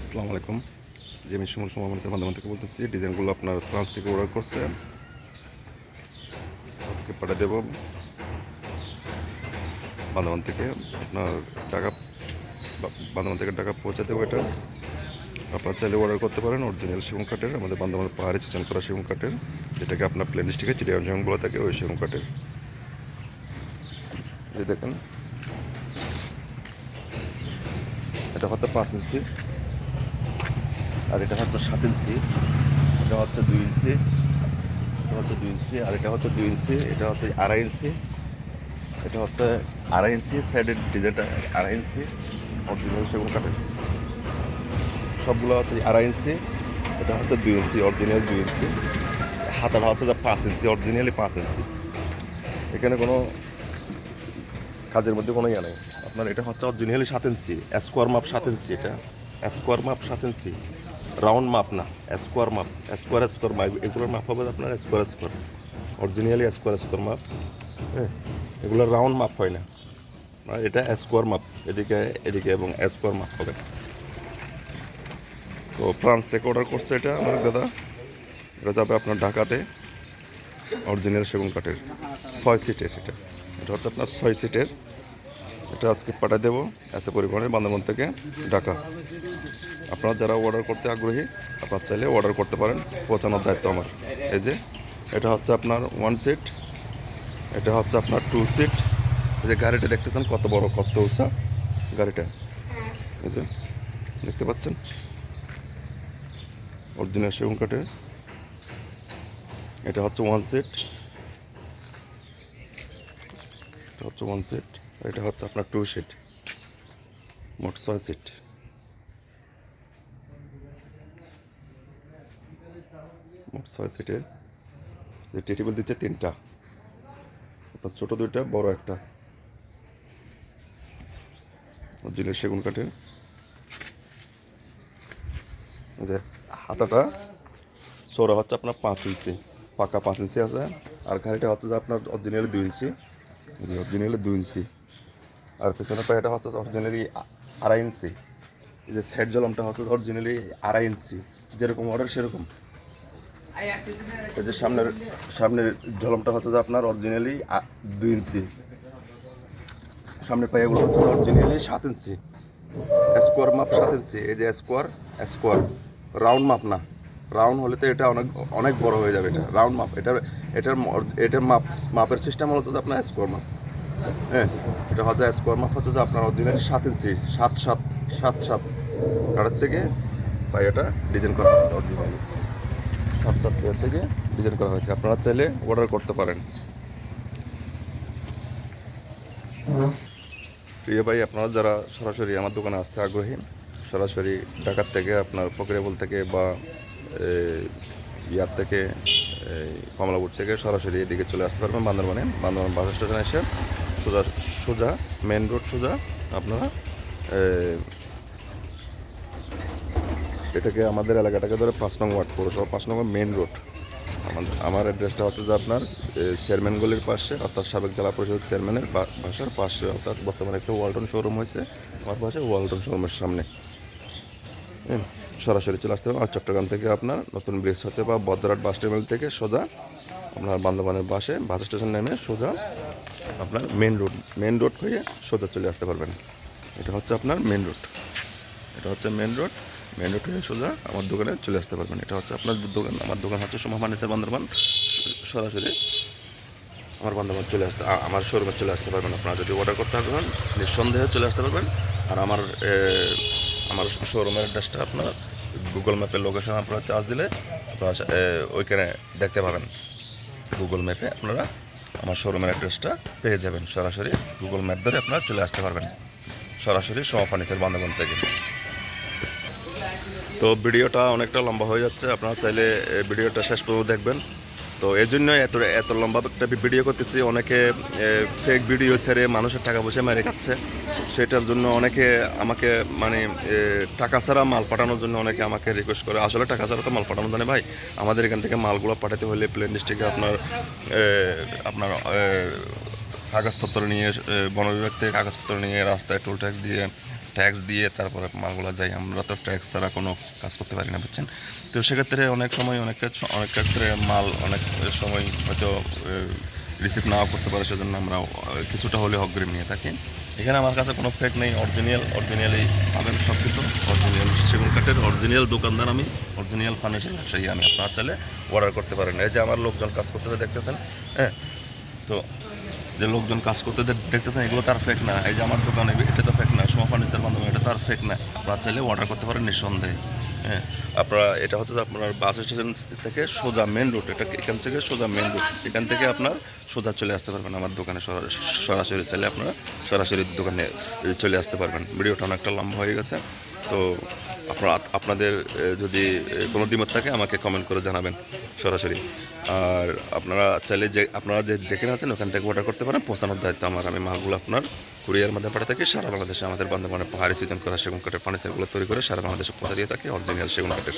আসসালামু আলাইকুম। যে আমি সুমন সময় মানুষের মাধ্যম থেকে বলতেছি, ডিজাইনগুলো আপনার ফ্রান্স থেকে অর্ডার করছে। আজকে পাঠিয়ে দেবো বান্ধবান থেকে। আপনার টাকা বান্ধবান থেকে টাকা পৌঁছে দেবো এটা। আপনার চাইলে অর্ডার করতে পারেন অরিজিনাল সেগুন কাঠের, আমাদের বান্ধবান পাহাড়ে সিজন করা সেগুন কাঠের, যেটাকে আপনার প্লেন স্টিকে চিড়িয়ান যেমন বলে থাকে, ওই সেগুন কাঠের। দেখেন। এটা হচ্ছে পাঁচ ইঞ্চি। আর এটা হচ্ছে সাত ইঞ্চি, এটা হচ্ছে দুই ইঞ্চি, এটা হচ্ছে দুই ইঞ্চি, আর এটা হচ্ছে দুই ইঞ্চি, এটা হচ্ছে আড়াই ইঞ্চি, এটা হচ্ছে আড়াই ইঞ্চি সাইডের ডিজাইনটা আড়াই ইঞ্চি অরিজিনাল সেগুন কাঠের সবগুলো হচ্ছে আড়াই ইঞ্চি, এটা হচ্ছে দুই ইঞ্চি অরিজিনাল দুই ইঞ্চি। হাতাটা হচ্ছে যে পাঁচ ইঞ্চি অরিজিনালি পাঁচ ইঞ্চি। এখানে কোনো কাজের মধ্যে কোনো ইয়ে নেই। আপনার এটা হচ্ছে অরিজিনালি সাত ইঞ্চি স্কোয়ার মাপ সাত ইঞ্চি এটা। স্কোয়ার মাপ সাত ইঞ্চি। রাউন্ড মাপ না স্কোয়ার মাপ স্কোয়ার স্কোয়ার মাপ এগুলোর মাপ হবে আপনার square square originally square square মাপ হ্যাঁ? এগুলো রাউন্ড মাপ হয় না। এটা স্কোয়ার মাপ এদিকে এদিকে এবং স্কোয়ার মাপ হবে। তো ফ্রান্স থেকে অর্ডার করছে এটা আমার দাদা। এটা যাবে আপনার ঢাকাতে অরিজিনাল সেগুন কাঠের। ছয় সিটের এটা। এটা হচ্ছে আপনার ছয় সিটের এটা আজকে পাঠিয়ে দেবো এসে পরিবহনের বান্দরবন থেকে ঢাকা। আপনারা যারা অর্ডার করতে আগ্রহী, আপনারা চাইলে অর্ডার করতে পারেন। পৌঁছানোর দায়িত্ব আমার। এই যে, এটা হচ্ছে আপনার ওয়ান সিট এটা হচ্ছে আপনার টু সিট এই যে গাড়িটা দেখতেছেন, কত বড়, কত উঁচা গাড়িটা। এই যে, দেখতে পাচ্ছেন? অরিজিনাল সেগুন কাঠের। এটা হচ্ছে ওয়ান সিট এটা হচ্ছে ওয়ান সিট এটা হচ্ছে আপনার টু সিট মোট ছয় সিট মোট ছয় সিটের যে টেবিল দিচ্ছে তিনটা। আপনার ছোটো দুইটা, বড় একটা। জিলের সেগুন কাঠের যে হাতাটা সৌরা হচ্ছে আপনার পাঁচ ইঞ্চি, পাকা পাঁচ ইঞ্চি আছে। আর গাড়িটা হচ্ছে যে আপনার অরিজিনালি দুই ইঞ্চি। অরিজিনালি দুই ইঞ্চি। আর পেছনের পায়েটা হচ্ছে অরিজিনালি আড়াই ইঞ্চি। যে সেট জলমটা হচ্ছে অরিজিনালি আড়াই ইঞ্চি। যেরকম অর্ডার সেরকম। এই যে সামনের সামনের জলমটা হচ্ছে যে আপনার অরিজিনালি দুই ইঞ্চি সামনের পায়েগুলো হচ্ছে অরিজিনালি সাত ইঞ্চি স্কোয়ার মাপ সাত ইঞ্চি এই যে স্কোয়ার স্কোয়ার রাউন্ড মাপ না। রাউন্ড হলে তো এটা অনেক অনেক বড় হয়ে যাবে এটা। রাউন্ড মাপ এটার এটার এটার মাপ মাপের সিস্টেম হলো যে আপনার স্কোয়ার মাপ হ্যাঁ? এটা হচ্ছে স্কোয়ার মাপ হচ্ছে যে আপনার অরিজিনালি সাত ইঞ্চি সাত সাত সাত সাত। কাটার থেকে পাইয়াটা ডিজাইন করা হচ্ছে অরিজিনালি সাত পাইয়ার থেকে ডিজাইন করা হয়েছে। আপনারা চাইলে অর্ডার করতে পারেন। প্রিয় ভাই, আপনারা যারা সরাসরি আমার দোকানে আসতে আগ্রহী, সরাসরি ঢাকার থেকে আপনার ফকরিয়াবল থেকে বা ইয়ার থেকে কমলাপুর থেকে সরাসরি এদিকে চলে আসতে পারবেন বান্দরবানে। বান্দরবান বাস স্টেশনে এসে সোজা সোজা মেন রোড সোজা আপনারা এটাকে আমাদের এলাকাটাকে ধরে পাঁচ নং ওয়ার্ড, পৌরসভা পাঁচ নম্বর মেন রোড আমাদের আমার অ্যাড্রেসটা হচ্ছে যে আপনার চেয়ারম্যান গলির পাশে, অর্থাৎ সাবেক জেলা পরিষদের চেয়ারম্যানের বাসার পাশে, অর্থাৎ বর্তমানে একটা ওয়ালটন শোরুম হয়েছে, আমার পাশে ওয়ালটন শোরুমের সামনে। সরাসরি চলে আসতে হবে। আর চট্টগ্রাম থেকে আপনার নতুন ব্রিজ হতে বা বদ্রাট বাস টার্মিনাল থেকে সোজা আপনার বান্দরবানের বাসে বাস স্টেশন নেমে সোজা আপনার মেন রোড মেন রোড হয়ে সোজা চলে আসতে পারবেন। এটা হচ্ছে আপনার মেন রোড এটা হচ্ছে মেন রোড মেন রোড হয়ে সোজা আমার দোকানে চলে আসতে পারবেন। এটা হচ্ছে আপনার দোকান, আমার দোকান হচ্ছে সোমা ফার্নিচার বান্দরবান। সরাসরি আমার বান্ধব চলে আসতে আমার শোরুমে চলে আসতে পারবেন আপনারা। যদি অর্ডার করতে পারবেন নিঃসন্দেহে চলে আসতে পারবেন। আর আমার আমার শোরুমের অ্যাড্রেসটা আপনার গুগল ম্যাপের লোকেশন আপনারা চার্জ দিলে আপনারা ওইখানে দেখতে পাবেন। গুগল ম্যাপে আপনারা আমার শোরুমের অ্যাড্রেসটা পেয়ে যাবেন। সরাসরি গুগল ম্যাপ ধরে আপনারা চলে আসতে পারবেন। সরাসরি সোমা ফার্নিচার বান্ধবন থেকে। তো ভিডিওটা অনেকটা লম্বা হয়ে যাচ্ছে। আপনারা চাইলে ভিডিওটা শেষ পর্যন্ত দেখবেন। তো এই জন্য এত এত লম্বা একটা ভিডিও করতেছি। অনেকে ফেক ভিডিও ছেড়ে মানুষের টাকা পয়সা মেরে খাচ্ছে। সেটার জন্য অনেকে আমাকে মানে টাকা ছাড়া মাল পাঠানোর জন্য অনেকে আমাকে রিকোয়েস্ট করে। আসলে টাকা ছাড়া তো মাল পাঠানো জানে ভাই। আমাদের এখান থেকে মালগুলো পাঠাতে হলে প্লেন ডিস্ট্রিক্টে আপনার আপনার কাগজপত্র নিয়ে বন বিভাগ থেকে কাগজপত্র নিয়ে রাস্তায় টোল ট্যাক্স দিয়ে ট্যাক্স দিয়ে তারপরে মালগুলো যাই। আমরা তো ট্যাক্স ছাড়া কোনো কাজ করতে পারি না, বুঝছেন? তো সেক্ষেত্রে অনেক সময়, অনেক অনেক ক্ষেত্রে মাল অনেক সময় হয়তো রিসিভ নাও করতে পারে, সেজন্য আমরা কিছুটা হলে অগ্রিম নিয়ে থাকি। এখানে আমার কাছে কোনো ফেক নেই অরিজিনাল অরিজিনালি পাবেন সব কিছু অরিজিনাল সেগুন কাঠের অরিজিনাল দোকানদার আমি অরিজিনাল ফার্নিচার ব্যবসায়ী আমি, আপনার চাইলে অর্ডার করতে পারেন। এই যে আমার লোকজন কাজ করতে দেখতেছেন হ্যাঁ? তো যে লোকজন কাজ করতে দেখতেছেন, এগুলো তার ফেক না। এই যে আমার দোকানে, এটা তো ফেক না। সোমা ফার্নিচার মাধ্যমে এটা তার ফেক না। আপনারা চাইলে অর্ডার করতে পারেন নিঃসন্দেহে। হ্যাঁ আপনারা, এটা হচ্ছে আপনার বাস স্টেশন থেকে সোজা মেন রোড এটা এখান থেকে সোজা মেন রোড এখান থেকে আপনার সোজা চলে আসতে পারবেন আমার দোকানে সরা- সরাসরি। চাইলে আপনারা সরাসরি দোকানে চলে আসতে পারবেন। ভিডিওটা অনেকটা লম্বা হয়ে গেছে। তো আপনারা, আপনাদের যদি কোনো দ্বিমত থাকে, আমাকে কমেন্ট করে জানাবেন, সরাসরি। আর আপনারা চাইলে যে, আপনারা যে, যেখানে আছেন, ওখান থেকে অর্ডার করতে পারেন। পৌঁছানোর দায়িত্ব আমার, আমি মালগুলো আপনার কুরিয়ার মধ্যে পাঠিয়ে থাকি। সারা বাংলাদেশে আমাদের বান্ধবানে পাহাড়ি সিজন করা সেগুন কাঠের ফার্নিচারগুলো তৈরি করে সারা বাংলাদেশে পৌঁছে দিয়ে থাকি। অরিজিনাল সেগুন কাঠের।